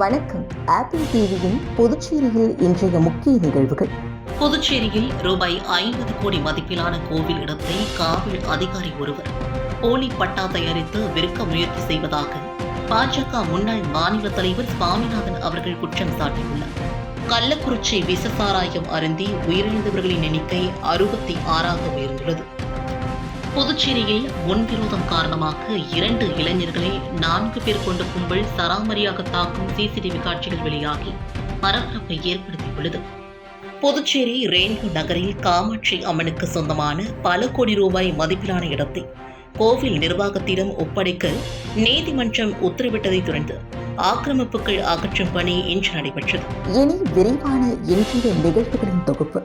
வணக்கம். ஆப்பிள் டிவியின் புதுச்சேரியில் இன்றைய முக்கிய நிகழ்வுகள். புதுச்சேரியில் ரூபாய் ஐம்பது கோடி மதிப்பிலான கோவில் இடத்தை காவல் அதிகாரி ஒருவர் போலி பட்டா தயாரித்து விற்க முயற்சி செய்வதாக பாஜக முன்னாள் மாநில தலைவர் சுவாமிநாதன் அவர்கள் குற்றம் சாட்டியுள்ளார். கள்ளக்குறிச்சி விசசாராயம் அருந்தி உயிரிழந்தவர்களின் எண்ணிக்கை அறுபத்தி ஆறாக உயர்ந்துள்ளது. புதுச்சேரியில் முன்விரோதம் காரணமாக இரண்டு இளைஞர்களை நான்கு பேர் கொண்ட கும்பல் சராமரியாக தாக்கும் சிசிடிவி காட்சிகள் வெளியாகி பரபரப்பை ஏற்படுத்தியுள்ளது. புதுச்சேரி ரெயின்போ நகரில் காமாட்சி அம்மனுக்கு சொந்தமான பல கோடி ரூபாய் மதிப்பிலான இடத்தை கோவில் நிர்வாகத்திடம் ஒப்படைக்க நீதிமன்றம் உத்தரவிட்டதைத் தொடர்ந்து ஆக்கிரமிப்புகள் அகற்றும் பணி இன்று நடைபெற்றது. இனி விரைவான இன்றைய நிகழ்வுகளின் தொகுப்பு.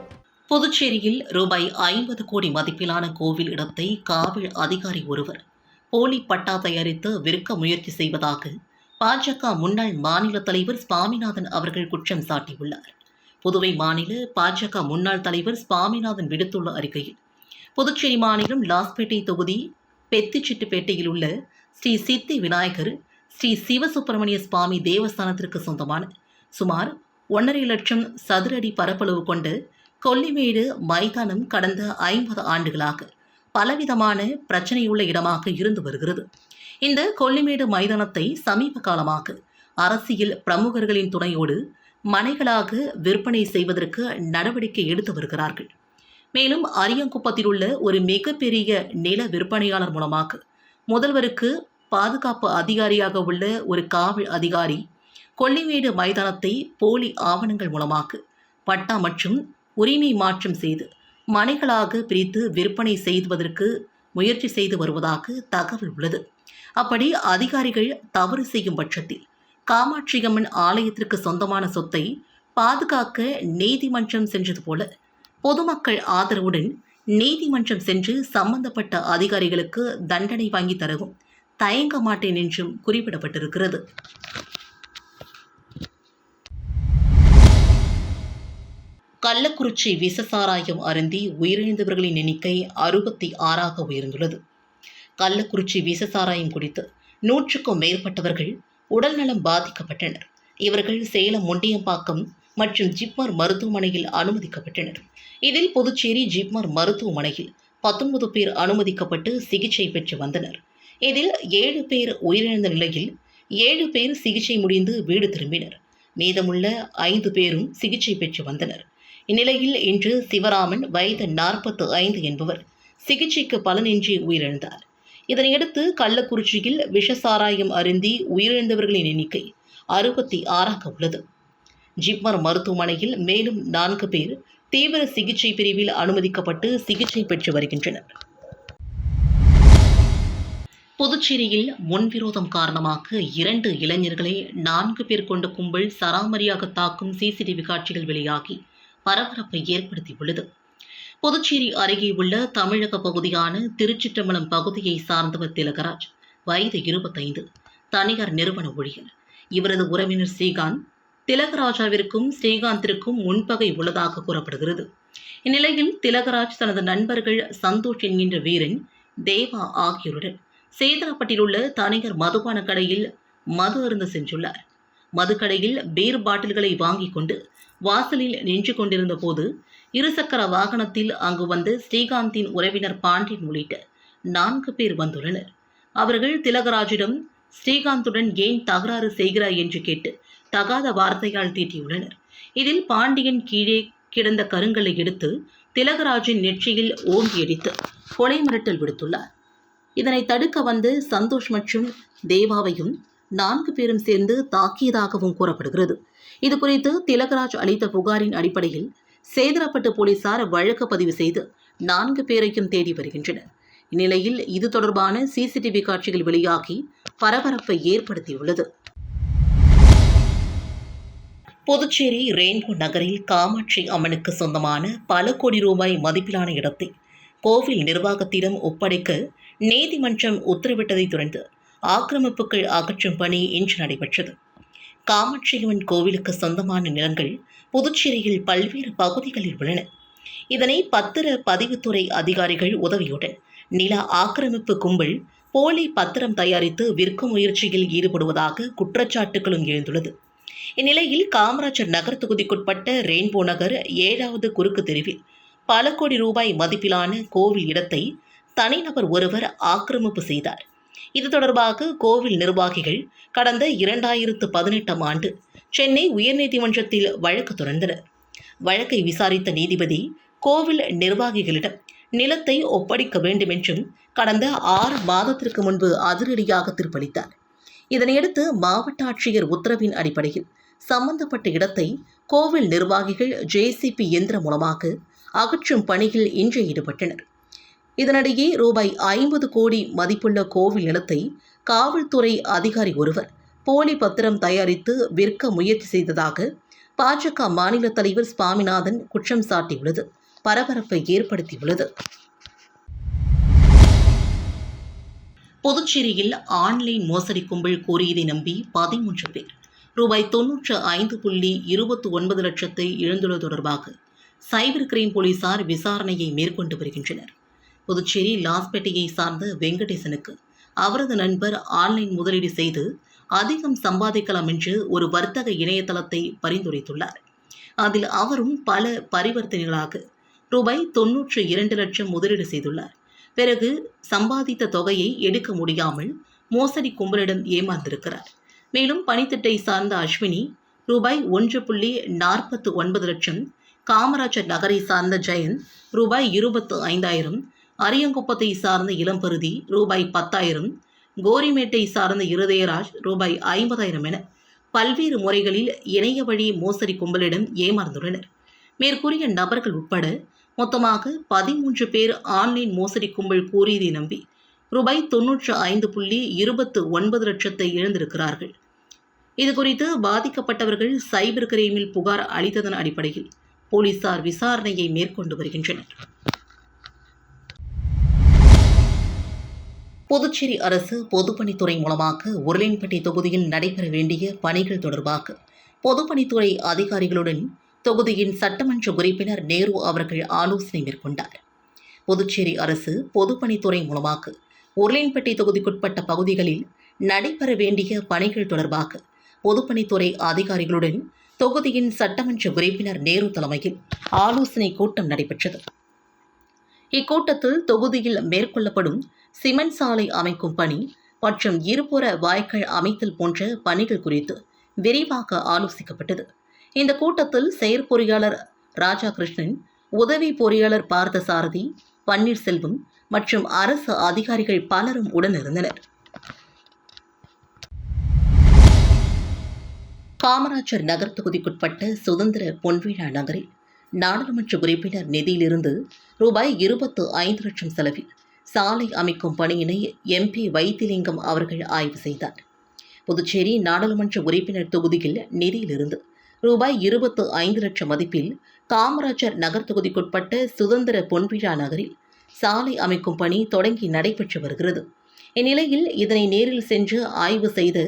புதுச்சேரியில் ரூபாய் ஐம்பது கோடி மதிப்பிலான கோவில் இடத்தை காவல் அதிகாரி ஒருவர் போலி பட்டா தயாரித்து விற்க முயற்சி செய்வதாக பாஜக முன்னாள் மாநில தலைவர் சுவாமிநாதன் அவர்கள் குற்றம் சாட்டியுள்ளார். புதுவை மாநில பாஜக முன்னாள் தலைவர் சுவாமிநாதன் விடுத்துள்ள அறிக்கையில் புதுச்சேரி மாநிலம் லாஸ்பேட்டை தொகுதி பெத்திச்சிட்டுப்பேட்டையில் உள்ள ஸ்ரீ சித்தி விநாயகர் ஸ்ரீ சிவசுப்பிரமணிய சுவாமி தேவஸ்தானத்திற்கு சொந்தமான சுமார் ஒன்றரை லட்சம் சதுரடி பரப்பளவு கொண்டு கொல்லிமேடு மைதானம் கடந்த ஐம்பது ஆண்டுகளாக பலவிதமான பிரச்சனையுள்ள இடமாக இருந்து வருகிறது. இந்த கொல்லிமேடு மைதானத்தை சமீப காலமாக அரசியல் பிரமுகர்களின் துணையோடு மனைகளாக விற்பனை செய்வதற்கு நடவடிக்கை எடுத்து வருகிறார்கள். மேலும் அரியங்குப்பத்தில் உள்ள ஒரு மிகப்பெரிய நில விற்பனையாளர் மூலமாக முதல்வருக்கு பாதுகாப்பு அதிகாரியாக உள்ள ஒரு காவல் அதிகாரி கொல்லிமேடு மைதானத்தை போலி ஆவணங்கள் மூலமாக பட்டா மற்றும் உரிமை மாற்றம் செய்து மனைகளாக பிரித்து விற்பனை செய்வதற்கு முயற்சி செய்து வருவதாக தகவல் உள்ளது. அப்படி அதிகாரிகள் தவறு செய்யும் பட்சத்தில் காமாட்சியம்மன் ஆலயத்திற்கு சொந்தமான சொத்தை பாதுகாக்க நீதிமன்றம் சென்றது போல பொதுமக்கள் ஆதரவுடன் நீதிமன்றம் சென்று சம்பந்தப்பட்ட அதிகாரிகளுக்கு தண்டனை வாங்கி தரவும் தயங்க மாட்டேன் என்றும் குறிப்பிடப்பட்டிருக்கிறது. கள்ளக்குறிச்சி விசசாராயம் அருந்தி உயிரிழந்தவர்களின் எண்ணிக்கை அறுபத்தி ஆறாக உயர்ந்துள்ளது. கள்ளக்குறிச்சி விசசாராயம் குடித்து நூற்றுக்கும் மேற்பட்டவர்கள் உடல்நலம் பாதிக்கப்பட்டனர். இவர்கள் சேலம் முண்டியம்பாக்கம் மற்றும் ஜிப்மர் மருத்துவமனையில் அனுமதிக்கப்பட்டனர். இதில் புதுச்சேரி ஜிப்மர் மருத்துவமனையில் பத்தொன்பது பேர் அனுமதிக்கப்பட்டு சிகிச்சை பெற்று வந்தனர். இதில் ஏழு பேர் உயிரிழந்த நிலையில் ஏழு பேர் சிகிச்சை முடிந்து வீடு திரும்பினர். மீதமுள்ள ஐந்து பேரும் சிகிச்சை பெற்று வந்தனர். இந்நிலையில் இன்று சிவராமன் வயது நாற்பத்து ஐந்து என்பவர் சிகிச்சைக்கு பலனின்றி உயிரிழந்தார். இதனையடுத்து கள்ளக்குறிச்சியில் விஷசாராயம் அருந்தி உயிரிழந்தவர்களின் எண்ணிக்கை அறுபத்தி ஆறாக உள்ளது. ஜிப்மர் மருத்துவமனையில் மேலும் நான்கு பேர் தீவிர சிகிச்சை பிரிவில் அனுமதிக்கப்பட்டு சிகிச்சை பெற்று வருகின்றனர். புதுச்சேரியில் முன்விரோதம் காரணமாக இரண்டு இளைஞர்களை நான்கு பேர் கொண்ட கும்பல் சராமரியாக தாக்கும் சிசிடிவி காட்சிகள் வெளியாகி பரபரப்பை ஏற்படுத்தியுள்ளது புதுச்சேரி அருகே உள்ள தமிழக பகுதியான திருச்சிற்றம்பலம் பகுதியை சார்ந்தவர் திலகராஜ் வயது இருபத்தைந்து தனியார் நிறுவன ஊழியர். இவரது உறவினர் ஸ்ரீகாந்த் திலகராஜாவிற்கும் ஸ்ரீகாந்திற்கும் முன்பகை உள்ளதாக கூறப்படுகிறது. இந்நிலையில் திலகராஜ் தனது நண்பர்கள் சந்தோஷ் என்கின்ற வீரன் தேவா ஆகியோருடன் சேதனப்பட்டில் உள்ள தனியார் மதுபான கடையில் மது அருந்து சென்றுள்ளார். மதுக்கடையில் பீர் பாட்டில்களை வாங்கிக் கொண்டு வாசலில் நின்று கொண்டிருந்த போது இருசக்கர வாகனத்தில் அங்கு வந்த ஸ்ரீகாந்தின் உறவினர் பாண்டியன் உள்ளிட்ட நான்கு பேர் வந்துள்ளனர். அவர்கள் திலகராஜிடம் ஸ்ரீகாந்துடன் ஏன் தகராறு செய்கிறாய்? என்று கேட்டு தகாத வார்த்தையால் தீட்டியுள்ளனர். இதில் பாண்டியன் கீழே கிடந்த கருங்கலை எடுத்து திலகராஜின் நெற்றியில் ஓங்கி அடித்து கொலை மிரட்டல் விடுத்துள்ளார். இதனை தடுக்க வந்து சந்தோஷ் மற்றும் தேவாவையும் நான்கு பேரும் சேர்ந்து தாக்கியதாகவும் கூறப்படுகிறது. இது குறித்து திலகராஜ் அளித்த புகாரின் அடிப்படையில் சேதரப்பட்டு போலீசார் வழக்கு பதிவு செய்து நான்கு பேரையும் தேடி வருகின்றனர். இந்நிலையில் இது தொடர்பான சிசிடிவி காட்சிகள் வெளியாகி பரபரப்பை ஏற்படுத்தியுள்ளது. புதுச்சேரி ரெயின்போ நகரில் காமாட்சி அம்மனுக்கு சொந்தமான பல கோடி ரூபாய் மதிப்பிலான இடத்தை கோவில் நிர்வாகத்திடம் ஒப்படைக்க நீதிமன்றம் உத்தரவிட்டதைத் தொடர்ந்து ஆக்கிரமிப்புகள் அகற்றும் பணி இன்று நடைபெற்றது. காமாட்சியம்மன் கோவிலுக்கு சொந்தமான நிலங்கள் புதுச்சேரியில் பல்வேறு பகுதிகளில் உள்ளன. இதனை பத்திர பதிவுத்துறை அதிகாரிகள் உதவியுடன் நில ஆக்கிரமிப்பு கும்பல் போலி பத்திரம் தயாரித்து விற்கும் முயற்சியில் ஈடுபடுவதாக குற்றச்சாட்டுகளும் எழுந்துள்ளது. இந்நிலையில் காமராஜர் நகர் தொகுதிக்குட்பட்ட ரெயின்போ நகர் ஏழாவது குறுக்கு தெருவில் பல கோடி ரூபாய் மதிப்பிலான கோவில் இடத்தை தனிநபர் ஒருவர் ஆக்கிரமிப்பு செய்தார். இது தொடர்பாக கோவில் நிர்வாகிகள் கடந்த இரண்டாயிரத்து பதினெட்டாம் ஆண்டு சென்னை உயர்நீதிமன்றத்தில் வழக்கு தொடர்ந்தனர். வழக்கை விசாரித்த நீதிபதி கோவில் நிர்வாகிகளிடம் நிலத்தை ஒப்படைக்க வேண்டுமென்றும் கடந்த ஆறு மாதத்திற்கு முன்பு அதிரடியாக தீர்ப்பளித்தார். இதனையடுத்து மாவட்ட ஆட்சியர் உத்தரவின் அடிப்படையில் சம்பந்தப்பட்ட இடத்தை கோவில் நிர்வாகிகள் ஜேசிபி இயந்திரம் மூலமாக அகற்றும் பணியில் இன்று ஈடுபட்டனர். இதனிடையே ரூபாய் ஐம்பது கோடி மதிப்புள்ள கோவில் நிலத்தை காவல்துறை அதிகாரி ஒருவர் போலி பத்திரம் தயாரித்து விற்க முயற்சி செய்ததாக பாஜக மாநில தலைவர் சுவாமிநாதன் குற்றம் சாட்டியுள்ளது. பரபரப்பை ஏற்படுத்தியுள்ளது. புதுச்சேரியில் ஆன்லைன் மோசடி கும்பல் கோரியதை நம்பி பதிமூன்று பேர் ரூபாய் தொன்னூற்று ஐந்து புள்ளி இருபத்தி ஒன்பது லட்சத்தை இழந்துள்ளது தொடர்பாக சைபர் கிரைம் போலீசார் விசாரணையை மேற்கொண்டு வருகின்றனர். புதுச்சேரி லாஸ்பேட்டையை சார்ந்த வெங்கடேசனுக்கு அவரது நண்பர் ஆன்லைன் முதலீடு செய்து அதிகம் சம்பாதிக்கலாம் என்று ஒரு வர்த்தக இணையதளத்தை பரிந்துரைத்துள்ளார். அதில் அவரும் பல பரிவர்த்தனைகளாக ரூபாய் தொன்னூற்று இரண்டு லட்சம் முதலீடு செய்துள்ளார். பிறகு சம்பாதித்த தொகையை எடுக்க முடியாமல் மோசடி கும்பலிடம் ஏமாந்திருக்கிறார். மேலும் பணித்திட்டை சார்ந்த அஸ்வினி ரூபாய் ஒன்று புள்ளி நாற்பத்து ஒன்பது லட்சம் காமராஜர் நகரை சார்ந்த ஜெயந்த் ரூபாய் இருபத்து ஐந்தாயிரம் அரியங்குப்பத்தை சார்ந்த இளம்பருதி ரூபாய் பத்தாயிரம் கோரிமேட்டை சார்ந்த இருதயராஜ் ரூபாய் ஐம்பதாயிரம் என பல்வேறு முறைகளில் இணைய வழி மோசடி கும்பலிடம் ஏமாந்துள்ளனர். மேற்கூறிய நபர்கள் உட்பட மொத்தமாக பதிமூன்று பேர் ஆன்லைன் மோசடி கும்பல் கூறியதை நம்பி ரூபாய் தொன்னூற்று ஐந்து புள்ளி இருபத்து ஒன்பது லட்சத்தை இழந்திருக்கிறார்கள். இதுகுறித்து பாதிக்கப்பட்டவர்கள் சைபர் கிரைமில் புகார் அளித்ததன் அடிப்படையில் போலீசார் விசாரணையை மேற்கொண்டு வருகின்றனர். புதுச்சேரி அரசு பொதுப்பணித்துறை மூலமாக உருளையன்பட்டி தொகுதியில் நடைபெற வேண்டிய பணிகள் தொடர்பாக பொதுப்பணித்துறை அதிகாரிகளுடன் தொகுதியின் சட்டமன்ற உறுப்பினர் நேரு அவர்கள் ஆலோசனை மேற்கொண்டார். புதுச்சேரி அரசு பொதுப்பணித்துறை மூலமாக உருளையன்பட்டி தொகுதிக்குட்பட்ட பகுதிகளில் நடைபெற வேண்டிய பணிகள் தொடர்பாக பொதுப்பணித்துறை அதிகாரிகளுடன் தொகுதியின் சட்டமன்ற உறுப்பினர் நேரு தலைமையில் ஆலோசனை கூட்டம் நடைபெற்றது. இக்கூட்டத்தில் தொகுதியில் மேற்கொள்ளப்படும் சிமெண்ட் சாலை அமைக்கும் பணி மற்றும் இருபுற வாய்க்கால் அமைத்தல் போன்ற பணிகள் குறித்து விரிவாக ஆலோசிக்கப்பட்டது. இந்த கூட்டத்தில் செயற்பொறியாளர் ராஜா கிருஷ்ணன் உதவி பொறியாளர் பார்த்தசாரதி பன்னீர்செல்வம் மற்றும் அரசு அதிகாரிகள் பலரும் உடனிருந்தனர். காமராஜர் நகர் தொகுதிக்குட்பட்ட சுதந்திர பொன்விழா நகரில் நாடாளுமன்ற உறுப்பினர் நிதியிலிருந்து ரூபாய் இருபத்து ஐந்து லட்சம் செலவில் சாலை அமைக்கும் பணியினை எம்பி வைத்திலிங்கம் அவர்கள் ஆய்வு செய்தார். புதுச்சேரி நாடாளுமன்ற உறுப்பினர் தொகுதியில் நிதியிலிருந்து ரூபாய் இருபத்து ஐந்து லட்சம் மதிப்பில் காமராஜர் நகர் தொகுதிக்குட்பட்ட சுதந்திர பொன்விழா நகரில் சாலை அமைக்கும் பணி தொடங்கி நடைபெற்று வருகிறது. இந்நிலையில் இதனை நேரில் சென்று ஆய்வு செய்த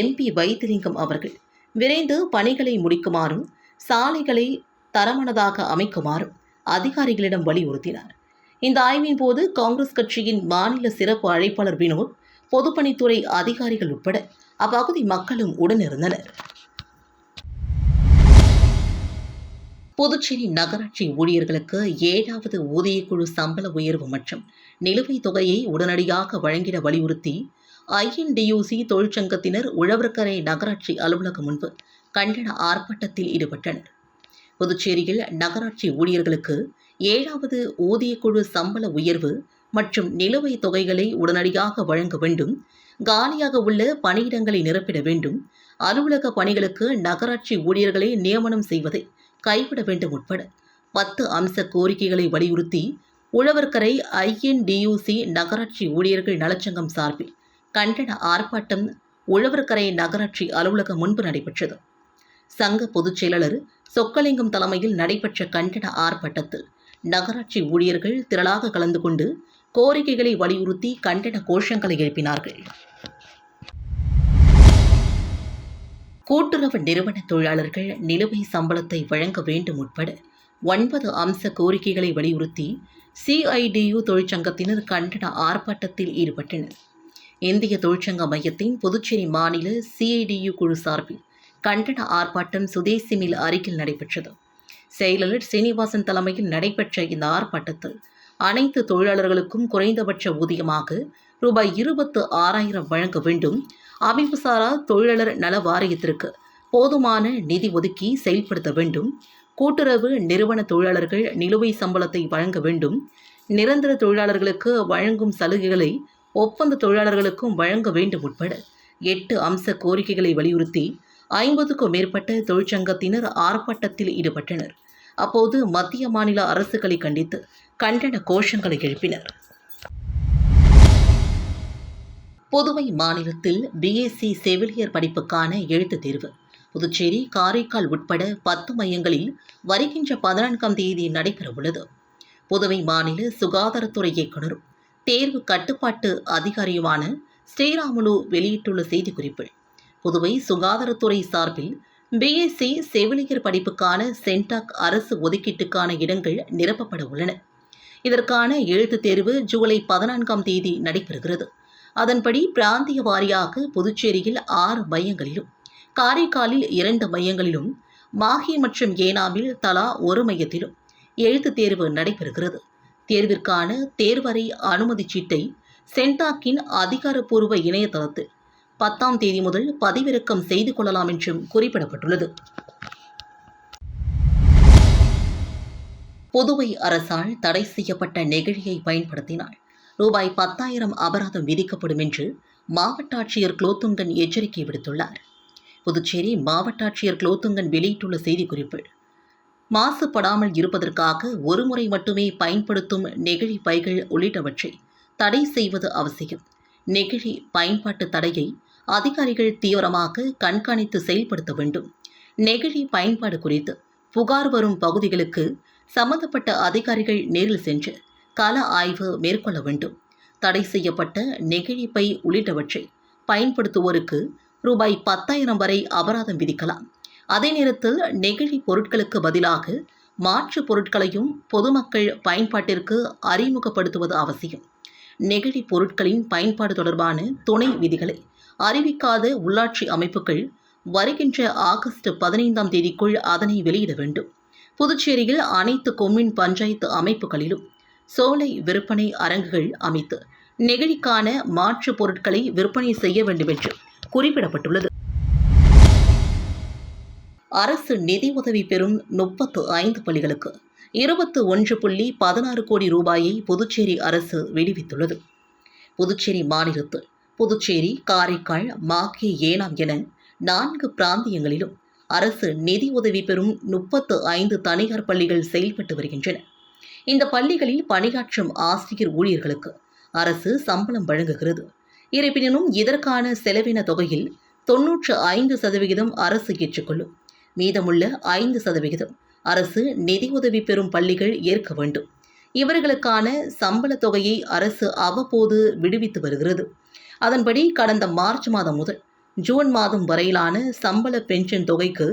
எம்பி வைத்திலிங்கம் அவர்கள் விரைந்து பணிகளை முடிக்குமாறும் சாலைகளை தரமானதாக அமைக்குமாறும் அதிகாரிகளிடம் வலியுறுத்தினார். இந்த ஆய்வின் போது காங்கிரஸ் கட்சியின் மாநில சிறப்பு அழைப்பாளர் வினோத் பொதுப்பணித்துறை அதிகாரிகள் உட்பட அப்பகுதி மக்களும் உடனிருந்தனர். புதுச்சேரி நகராட்சி ஊழியர்களுக்கு ஏழாவது ஊதியக்குழு சம்பள உயர்வு மற்றும் நிலுவைத் தொகையை உடனடியாக வழங்கிட வலியுறுத்தி ஐஎன்டியூசி தொழிற்சங்கத்தினர் உழவர்கரை நகராட்சி அலுவலகம் முன்பு கண்டன ஆர்ப்பாட்டத்தில் ஈடுபட்டனர். புதுச்சேரியில் நகராட்சி ஊழியர்களுக்கு ஏழாவது ஊதியக்குழு சம்பள உயர்வு மற்றும் நிலுவைத் தொகைகளை உடனடியாக வழங்க வேண்டும் காலியாக உள்ள பணியிடங்களை நிரப்பிட வேண்டும் அலுவலக பணிகளுக்கு நகராட்சி ஊழியர்களை நியமனம் செய்வதை கைவிட வேண்டும் உட்பட பத்து அம்ச கோரிக்கைகளை வலியுறுத்தி உழவர்கரை ஐஎன்டியூசி நகராட்சி ஊழியர்கள் நலச்சங்கம் சார்பில் கண்டன ஆர்ப்பாட்டம் உழவர்கரை நகராட்சி அலுவலகம் முன்பு நடைபெற்றது. சங்க பொதுச் செயலாளர் சொக்கலிங்கம் தலைமையில் நடைபெற்ற கண்டன ஆர்ப்பாட்டத்தில் நகராட்சி ஊழியர்கள் திரளாக கலந்து கொண்டு கோரிக்கைகளை வலியுறுத்தி கண்டன கோஷங்களை எழுப்பினார்கள். கூட்டுறவு நிறுவன தொழிலாளர்கள் நிலுவை சம்பளத்தை வழங்க வேண்டும் உட்பட ஒன்பது அம்ச கோரிக்கைகளை வலியுறுத்தி சிஐடியு தொழிற்சங்கத்தினர் கண்டன ஆர்ப்பாட்டத்தில் ஈடுபட்டனர். இந்திய தொழிற்சங்க மையத்தின் புதுச்சேரி மாநில சிஐடியு குழு சார்பில் கண்டன ஆர்ப்பாட்டம் சுதேசி மில் அருகில் நடைபெற்றது. செயலாளர் சீனிவாசன் தலைமையில் நடைபெற்ற இந்த ஆர்ப்பாட்டத்தில் அனைத்து தொழிலாளர்களுக்கும் குறைந்தபட்ச ஊதியமாக ரூபாய் இருபத்து ஆறாயிரம் வழங்க வேண்டும். அமைப்புசாரா தொழிலாளர் நல வாரியத்திற்கு போதுமான நிதி ஒதுக்கி செயல்படுத்த வேண்டும். கூட்டுறவு நிறுவன தொழிலாளர்கள் நிலுவை சம்பளத்தை வழங்க வேண்டும். நிரந்தர தொழிலாளர்களுக்கு வழங்கும் சலுகைகளை ஒப்பந்த தொழிலாளர்களுக்கும் வழங்க வேண்டும் உட்பட எட்டு அம்ச கோரிக்கைகளை வலியுறுத்தி ஐம்பதுக்கும் மேற்பட்ட தொழிற்சங்கத்தினர் ஆர்ப்பாட்டத்தில் ஈடுபட்டனர். அப்போது மத்திய மாநில அரசுகளை கண்டித்து கண்டன கோஷங்களை எழுப்பினர். புதுவை மாநிலத்தில் பிஎஸ்சி செவிலியர் படிப்புக்கான எழுத்துத் தேர்வு. புதுச்சேரி காரைக்கால் உட்பட பத்து மையங்களில் வருகின்ற பதினான்காம் தேதி நடைபெற உள்ளது புதுவை மாநில சுகாதாரத்துறை இயக்குநரும் தேர்வு கட்டுப்பாட்டு அதிகாரியுமான ஸ்ரீராமுலு வெளியிட்டுள்ள செய்திக்குறிப்பில் புதுவை சுகாதாரத்துறை சார்பில் பிஎஸ்சி செவிலியர் படிப்புக்கான சென்டாக் அரசு ஒதுக்கீட்டுக்கான இடங்கள் நிரப்பப்பட உள்ளன. இதற்கான எழுத்துத் தேர்வு ஜூலை பதினான்காம் தேதி நடைபெறுகிறது. அதன்படி பிராந்திய வாரியாக புதுச்சேரியில் ஆறு மையங்களிலும் காரைக்காலில் இரண்டு மையங்களிலும் மாஹி மற்றும் ஏனாமில் தலா ஒரு மையத்திலும் எழுத்துத் தேர்வு நடைபெறுகிறது. தேர்விற்கான தேர்வறை அனுமதி சீட்டை சென்டாக்கின் அதிகாரப்பூர்வ இணையதளத்தில் பத்தாம் தேதி முதல் பதிவிறக்கம் செய்து கொள்ளலாம் என்றும் குறிப்பிடப்பட்டுள்ளது. புதுவை அரசால் தடை செய்யப்பட்ட நெகிழியை பயன்படுத்தினால் ரூபாய் பத்தாயிரம் அபராதம் விதிக்கப்படும் என்று மாவட்ட ஆட்சியர் குலோத்துங்கன் எச்சரிக்கை விடுத்துள்ளார். புதுச்சேரி மாவட்ட ஆட்சியர் குலோத்துங்கன் வெளியிட்டுள்ள செய்திக்குறிப்பு மாசுபடாமல் இருப்பதற்காக ஒருமுறை மட்டுமே பயன்படுத்தும் நெகிழி பைகள் உள்ளிட்டவற்றை தடை செய்வது அவசியம். நெகிழி பயன்பாட்டு தடையை அதிகாரிகள் தீவிரமாக கண்காணித்து செயல்படுத்த வேண்டும். நெகிழி பயன்பாடு குறித்து புகார் வரும் பகுதிகளுக்கு சம்பந்தப்பட்ட அதிகாரிகள் நேரில் சென்று கள ஆய்வு மேற்கொள்ள வேண்டும். தடை செய்யப்பட்ட நெகிழிப்பை உள்ளிட்டவற்றை பயன்படுத்துவோருக்கு ரூபாய் பத்தாயிரம் வரை அபராதம் விதிக்கலாம். அதே நேரத்தில் நெகிழி பொருட்களுக்கு பதிலாக மாற்று பொருட்களையும் பொதுமக்கள் பயன்பாட்டிற்கு அறிமுகப்படுத்துவது அவசியம். நெகிழி பொருட்களின் பயன்பாடு தொடர்பான துணை விதிகளை அறிவிக்காத உள்ளாட்சி அமைப்புகள் வருகின்ற ஆகஸ்ட் பதினைந்தாம் தேதிக்குள் அதனை வெளியிட வேண்டும். புதுச்சேரியில் அனைத்து கொம்யூன் பஞ்சாயத்து அமைப்புகளிலும் சோலை விற்பனை அரங்குகள் அமைத்து நெகிழிக்கான மாற்று பொருட்களை விற்பனை செய்ய வேண்டும் என்று குறிப்பிடப்பட்டுள்ளது. அரசு நிதி உதவி பெறும் முப்பத்து ஐந்து பள்ளிகளுக்கு இருபத்து ஒன்று புள்ளி பதினாறு கோடி ரூபாயை புதுச்சேரி அரசு விடுவித்துள்ளது. புதுச்சேரி மாநிலத்தில் புதுச்சேரி காரைக்கால் மாகே ஏனாம் என நான்கு பிராந்தியங்களிலும் அரசு நிதி உதவி பெறும் முப்பத்து ஐந்து தனியார் பள்ளிகள் செயல்பட்டு வருகின்றன. இந்த பள்ளிகளில் பணியாற்றும் ஆசிரியர் ஊழியர்களுக்கு அரசு சம்பளம் வழங்குகிறது. இருப்பினும் இதற்கான செலவின தொகையில் தொன்னூற்று ஐந்து சதவிகிதம் அரசு ஏற்றுக்கொள்ளும். மீதமுள்ள ஐந்து சதவிகிதம் அரசு நிதியுதவி பெறும் பள்ளிகள் ஏற்க வேண்டும். இவர்களுக்கான சம்பள தொகையை அரசு அவ்வப்போது விடுவித்து வருகிறது. அதன்படி கடந்த மார்ச் மாதம் முதல் ஜூன் மாதம் வரையிலான சம்பள பென்ஷன் தொகைக்கு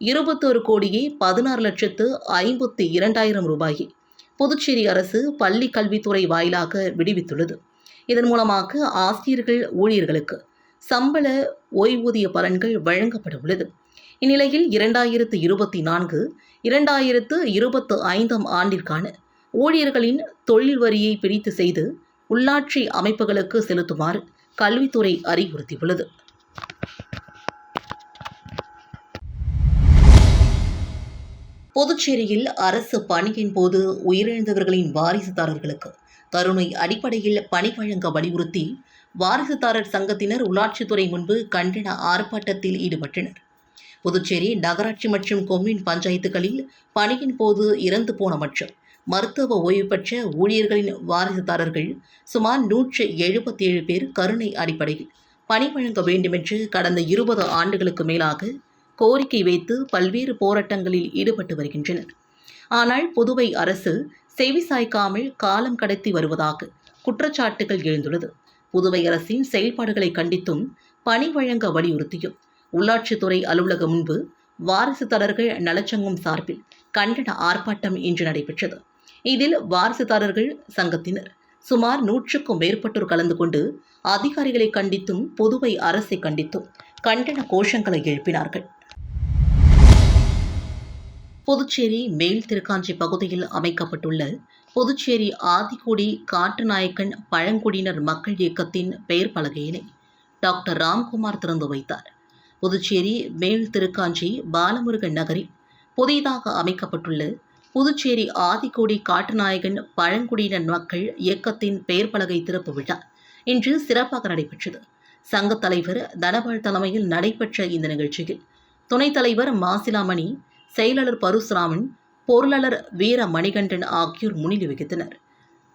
இருபத்தொரு கோடியே பதினாறு லட்சத்து ஐம்பத்தி இரண்டாயிரம் ரூபாயை புதுச்சேரி அரசு பள்ளி கல்வித்துறை வாயிலாக விடுவித்துள்ளது. இதன் மூலமாக ஆசிரியர்கள் ஊழியர்களுக்கு சம்பள ஓய்வூதிய பலன்கள் வழங்கப்பட உள்ளது. இந்நிலையில் இரண்டாயிரத்து இருபத்தி நான்கு இரண்டாயிரத்து இருபத்து ஐந்தாம் ஆண்டிற்கான ஊழியர்களின் தொழில் வரியை பிரித்து செய்து உள்ளாட்சி அமைப்புகளுக்கு செலுத்துமாறு கல்வித்துறை அறிவுறுத்தியுள்ளது. புதுச்சேரியில் அரசு பணியின் போது உயிரிழந்தவர்களின் வாரிசுதாரர்களுக்கு கருணை அடிப்படையில் பணி வழங்க வலியுறுத்தி வாரிசுதாரர் சங்கத்தினர் உள்ளாட்சித்துறை முன்பு கண்டன ஆர்ப்பாட்டத்தில் ஈடுபட்டனர். புதுச்சேரி நகராட்சி மற்றும் கொம்யூன் பஞ்சாயத்துகளில் பணியின் போது இறந்து போன மற்றும் மருத்துவ ஓய்வு பெற்ற ஊழியர்களின் வாரிசுதாரர்கள் சுமார் நூற்று எழுபத்தேழு பேர் கருணை அடிப்படையில் பணி வழங்க வேண்டுமென்று கடந்த இருபது ஆண்டுகளுக்கு மேலாக கோரிக்கை வைத்து பல்வேறு போராட்டங்களில் ஈடுபட்டு வருகின்றனர். ஆனால் புதுவை அரசு செவி சாய்க்காமல் காலம் கடத்தி வருவதாக குற்றச்சாட்டுகள் எழுந்துள்ளது. புதுவை அரசின் செயல்பாடுகளை கண்டித்தும் பணி வழங்க வலியுறுத்தியும் உள்ளாட்சித்துறை அலுவலகம் முன்பு வாரிசுதாரர்கள் நலச்சங்கம் சார்பில் கண்டன ஆர்ப்பாட்டம் இன்று நடைபெற்றது. இதில் வாரிசுதாரர்கள் சங்கத்தினர் சுமார் நூற்றுக்கும் மேற்பட்டோர் கலந்து கொண்டு அதிகாரிகளை கண்டித்தும் புதுவை அரசை கண்டித்தும் கண்டன கோஷங்களை எழுப்பினார்கள். புதுச்சேரி மேல் திருக்காஞ்சி பகுதியில் அமைக்கப்பட்டுள்ள புதுச்சேரி ஆதிக்குடி காட்டுநாயக்கன் பழங்குடியினர் மக்கள் இயக்கத்தின் பெயர் பலகையினை டாக்டர் ராம்குமார் திறந்து வைத்தார். புதுச்சேரி மேல் திருக்காஞ்சி பாலமுருகன் நகரில் புதிதாக அமைக்கப்பட்டுள்ள புதுச்சேரி ஆதிக்கோடி காட்டுநாயகன் பழங்குடியினர் மக்கள் இயக்கத்தின் பெயர் பலகை திறப்பு விழா இன்று சிறப்பாக நடைபெற்றது. சங்க தலைவர் தனபால் தலைமையில் நடைபெற்ற இந்த நிகழ்ச்சியில் துணைத் தலைவர் மாசிலாமணி செயலாளர் பரசுராமன் பொருளாளர் வீர மணிகண்டன் ஆகியோர் முன்னிலை வகித்தனர்.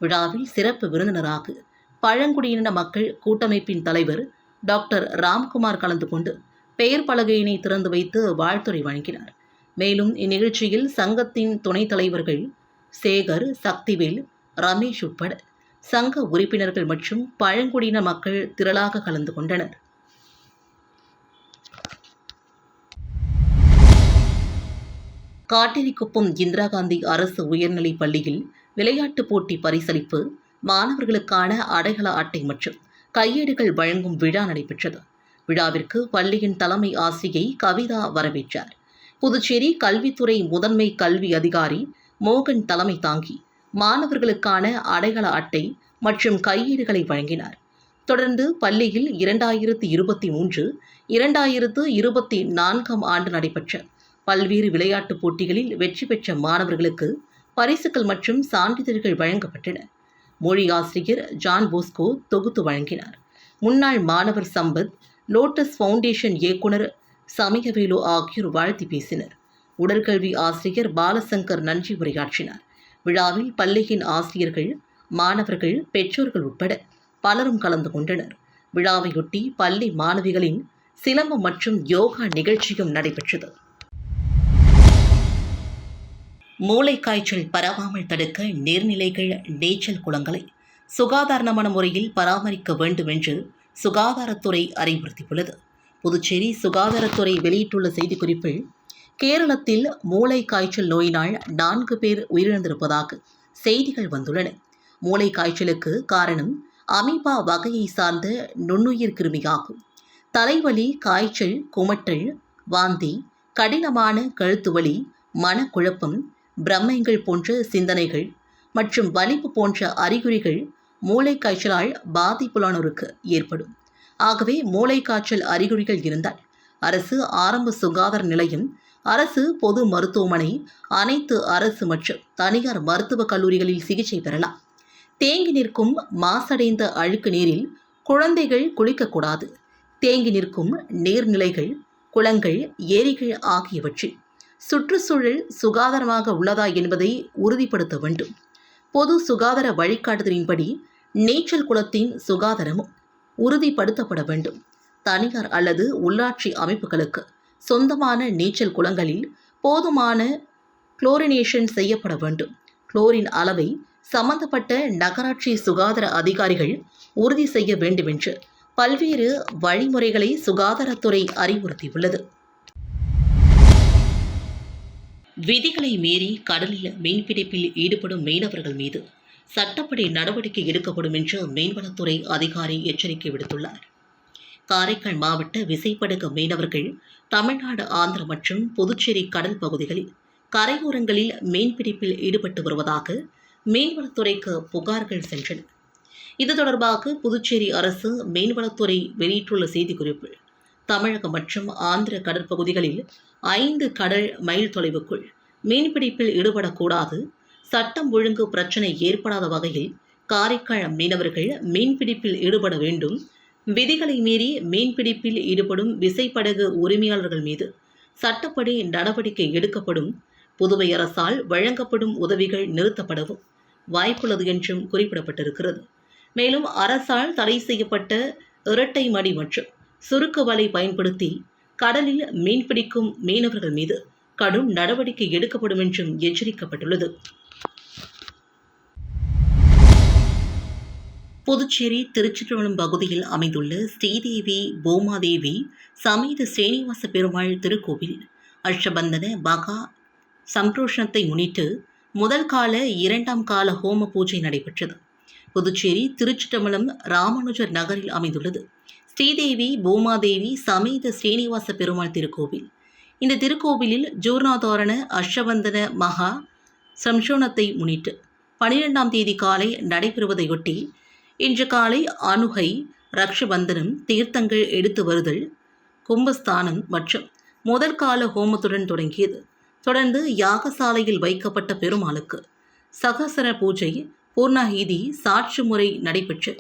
விழாவில் சிறப்பு விருந்தினராக பழங்குடியின மக்கள் கூட்டமைப்பின் தலைவர் டாக்டர் ராம்குமார் கலந்து கொண்டு பெயர் பலகையினை திறந்து வைத்து வாழ்த்துரை வழங்கினார். மேலும் இந்நிகழ்ச்சியில் சங்கத்தின் துணைத் தலைவர்கள் சேகர் சக்திவேல் ரமேஷ் உட்பட சங்க உறுப்பினர்கள் மற்றும் பழங்குடியின மக்கள் திரளாக கலந்து கொண்டனர். காட்டேரிக்குப்பம் இந்திரா காந்தி அரசு உயர்நிலைப் பள்ளியில் விளையாட்டுப் போட்டி பரிசளிப்பு மாணவர்களுக்கான அடையாள அட்டை மற்றும் கையேடுகள் வழங்கும் விழா நடைபெற்றது. விழாவிற்கு பள்ளியின் தலைமை ஆசிரியை கவிதா வரவேற்றார். புதுச்சேரி கல்வித்துறை முதன்மை கல்வி அதிகாரி மோகன் தலைமை தாங்கி மாணவர்களுக்கான அடையாள அட்டை மற்றும் கையேடுகளை வழங்கினார். தொடர்ந்து பள்ளியில் இரண்டாயிரத்து இருபத்தி மூன்று இரண்டாயிரத்து இருபத்தி நான்காம் ஆண்டு நடைபெற்ற பல்வேறு விளையாட்டுப் போட்டிகளில் வெற்றி பெற்ற மாணவர்களுக்கு பரிசுகள் மற்றும் சான்றிதழ்கள் வழங்கப்பட்டன. மொழி ஆசிரியர் ஜான் போஸ்கோ தொகுத்து வழங்கினார். முன்னாள் மாணவர் சம்பத் லோட்டஸ் ஃபவுண்டேஷன் இயக்குனர் சமயவேலு ஆகியோர் வாழ்த்தி பேசினர். உடற்கல்வி ஆசிரியர் பாலசங்கர் நன்றி உரையாற்றினார். விழாவில் பள்ளியின் ஆசிரியர்கள் மாணவர்கள் பெற்றோர்கள் உட்பட பலரும் கலந்து கொண்டனர். விழாவையொட்டி பள்ளி மாணவிகளின் சிலம்பம் மற்றும் யோகா நிகழ்ச்சியும் நடைபெற்றது. மூளை காய்ச்சல் பரவாமல் தடுக்க நீர்நிலைகள் நீச்சல் குளங்களை சுகாதாரமான முறையில் பராமரிக்க வேண்டும் என்று சுகாதாரத்துறை அறிவுறுத்தியுள்ளது. புதுச்சேரி சுகாதாரத்துறை வெளியிட்டுள்ள செய்திக்குறிப்பில் கேரளத்தில் மூளை காய்ச்சல் நோயினால் நான்கு பேர் உயிரிழந்திருப்பதாக செய்திகள் வந்துள்ளன. மூளை காய்ச்சலுக்கு காரணம் அமீபா வகையை சார்ந்த நுண்ணுயிர் கிருமியாகும். தலைவலி காய்ச்சல் குமட்டல் வாந்தி கடினமான கழுத்து வலி மனக்குழப்பம் பிரம்மைகள் போன்ற சிந்தனைகள் மற்றும் வலிப்பு போன்ற அறிகுறிகள் மூளை காய்ச்சலால் பாதிப்புலானோருக்கு ஏற்படும். ஆகவே மூளை காய்ச்சல் அறிகுறிகள் இருந்தால் அரசு ஆரம்ப சுகாதார நிலையம் அரசு பொது மருத்துவமனை அனைத்து அரசு மற்றும் தனியார் மருத்துவக் கல்லூரிகளில் சிகிச்சை பெறலாம். தேங்கி நிற்கும் மாசடைந்த அழுக்கு நீரில் குழந்தைகள் குளிக்கக்கூடாது. தேங்கி நிற்கும் நீர்நிலைகள் குளங்கள் ஏரிகள் ஆகியவற்றில் சுற்றுச்சூழல் சுகாதாரமாக உள்ளதா என்பதை உறுதிப்படுத்த வேண்டும். பொது சுகாதார வழிகாட்டுதலின்படி நீச்சல் குளத்தின் சுகாதாரமும் உறுதிப்படுத்தப்பட வேண்டும். தனியார் அல்லது உள்ளாட்சி அமைப்புகளுக்கு சொந்தமான நீச்சல் குளங்களில் போதுமான குளோரினேஷன் செய்யப்பட வேண்டும். குளோரின் அளவை சம்பந்தப்பட்ட நகராட்சி சுகாதார அதிகாரிகள் உறுதி செய்ய வேண்டுமென்று பல்வேறு வழிமுறைகளை சுகாதாரத்துறை அறிவுறுத்தியுள்ளது. விதிகளை மீறி கடலில் மீன்பிடிப்பில் ஈடுபடும் மீனவர்கள் மீது சட்டப்படி நடவடிக்கை எடுக்கப்படும் என்று மீன்வளத்துறை அதிகாரி எச்சரிக்கை விடுத்துள்ளார். காரைக்கால் மாவட்ட விசைப்படகு மீனவர்கள் தமிழ்நாடு ஆந்திர மற்றும் புதுச்சேரி கடல் பகுதிகளில் கரையோரங்களில் மீன்பிடிப்பில் ஈடுபட்டு வருவதாக மீன்வளத்துறைக்கு புகார்கள் சென்றன. இது தொடர்பாக புதுச்சேரி அரசு மீன்வளத்துறை வெளியிட்டுள்ள செய்திக்குறிப்பில் தமிழகம் மற்றும் ஆந்திர கடற்பகுதிகளில் ஐந்து கடல் மைல் தொலைவுக்குள் மீன்பிடிப்பில் ஈடுபடக்கூடாது. சட்டம் ஒழுங்கு பிரச்சினை ஏற்படாத வகையில் காரைக்கால் மீனவர்கள் மீன்பிடிப்பில் ஈடுபட வேண்டும். விதிகளை மீறி மீன்பிடிப்பில் ஈடுபடும் விசைப்படகு உரிமையாளர்கள் மீது சட்டப்படி நடவடிக்கை எடுக்கப்படும். புதுவை அரசால் வழங்கப்படும் உதவிகள் நிறுத்தப்படவும் வாய்ப்புள்ளது என்றும் குறிப்பிடப்பட்டிருக்கிறது. மேலும் அரசால் தடை செய்யப்பட்ட இரட்டை மடி மற்றும் சுருக்கு வலை பயன்படுத்தி கடலில் மீன்பிடிக்கும் மீனவர்கள் மீது கடும் நடவடிக்கை எடுக்கப்படும் என்றும் எச்சரிக்கப்பட்டுள்ளது. புதுச்சேரி திருச்சிற்றம்பலம் பகுதியில் அமைந்துள்ள ஸ்ரீதேவி பூமாதேவி சமேத ஸ்ரீனிவாச பெருமாள் திருக்கோவில் அஷ்டபந்தன பகா சம்ரோஷணத்தை முன்னிட்டு முதல் கால இரண்டாம் கால ஹோம பூஜை நடைபெற்றது. புதுச்சேரி திருச்சிற்றம்பலம் ராமானுஜர் நகரில் அமைந்துள்ளது. ஸ்ரீதேவி பூமாதேவி சமேத ஸ்ரீனிவாச பெருமாள் திருக்கோவில். இந்த திருக்கோவிலில் ஜூர்ணாதோரண அஷ்வந்தன மகா சம்ஷோனத்தை முன்னிட்டு பனிரெண்டாம் தேதி காலை நடைபெறுவதையொட்டி இன்று காலை அணுகை ரக்ஷபந்தனம் தீர்த்தங்கள் எடுத்து வருதல் கும்பஸ்தானம் மற்றும் முதல் கால ஹோமத்துடன் தொடங்கியது. தொடர்ந்து யாகசாலையில் வைக்கப்பட்ட பெருமாளுக்கு சகசர பூஜை பூர்ணாஹீதி சாட்சி முறை நடைபெற்று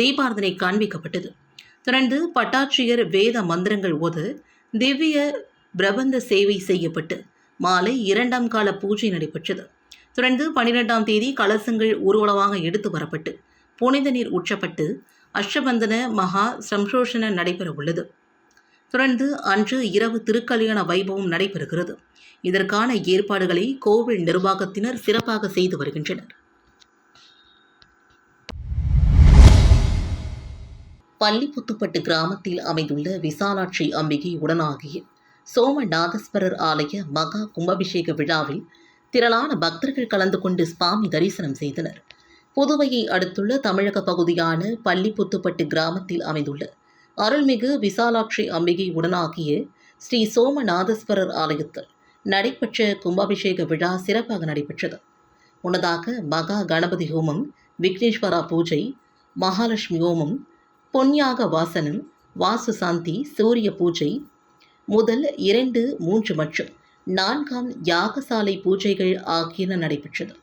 தீபார்த்தனை காண்பிக்கப்பட்டது. தொடர்ந்து பட்டாட்சியர் வேத மந்திரங்கள் ஓத திவ்ய பிரபந்த சேவை செய்யப்பட்டு மாலை இரண்டாம் கால பூஜை நடைபெற்றது. தொடர்ந்து பனிரெண்டாம் தேதி கலசங்கள் ஊர்வலமாக எடுத்து வரப்பட்டு புனித நீர் ஊற்றப்பட்டு அஷ்டபந்தன மகா சம்சோஷன நடைபெற உள்ளது. தொடர்ந்து அன்று இரவு திருக்கல்யாண வைபவம் நடைபெறுகிறது. இதற்கான ஏற்பாடுகளை கோவில் நிர்வாகத்தினர் சிறப்பாக செய்து வருகின்றனர். பள்ளிப்புத்துப்பட்டு கிராமத்தில் அமைந்துள்ள விசாலாட்சி அம்பிகை உடனாகிய சோமநாதஸ்வரர் ஆலய மகா கும்பாபிஷேக விழாவில் திரளான பக்தர்கள் கலந்து கொண்டு சுவாமி தரிசனம் செய்தனர். புதுவையை அடுத்துள்ள தமிழக பகுதியான பள்ளிப்புத்துப்பட்டு கிராமத்தில் அமைந்துள்ள அருள்மிகு விசாலாட்சி அம்பிகை உடனாகிய ஸ்ரீ சோமநாதஸ்வரர் ஆலயத்தில் நடைபெற்ற கும்பாபிஷேக விழா சிறப்பாக நடைபெற்றது. முன்னதாக மகா கணபதி ஹோமம் விக்னேஸ்வரா பூஜை மகாலட்சுமி ஹோமம் பொன்யாக வாசனம் வாசு சாந்தி சூரிய பூஜை முதல் இரண்டு மூன்று மற்றும் நான்காம் யாகசாலை பூஜைகள் ஆகியன நடைபெற்றது.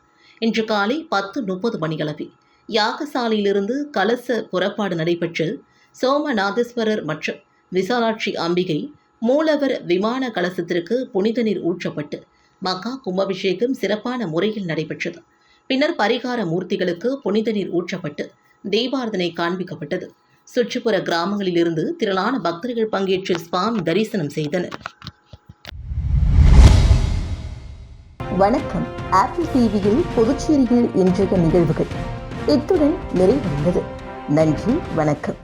இன்று காலை பத்து முப்பது மணியளவில் யாகசாலையிலிருந்து கலச புறப்பாடு நடைபெற்று சோமநாதேஸ்வரர் மற்றும் விசாலாட்சி அம்பிகை மூலவர் விமான கலசத்திற்கு புனித நீர் ஊற்றப்பட்டு மகா கும்பாபிஷேகம் சிறப்பான முறையில் நடைபெற்றது. பின்னர் பரிகார மூர்த்திகளுக்கு புனித நீர் ஊற்றப்பட்டு தீபாரதனை காண்பிக்கப்பட்டது. சுற்றுப்புற கிராமங்களிலிருந்து திரளான பக்தர்கள் பங்கேற்று சுவாமி தரிசனம் செய்தனர். வணக்கம். ஆப்பிள் டிவியில் புதுச்சேரியில் இன்றைய நிகழ்வுகள். இத்துடன் நிறைவடைந்தது. நன்றி வணக்கம்.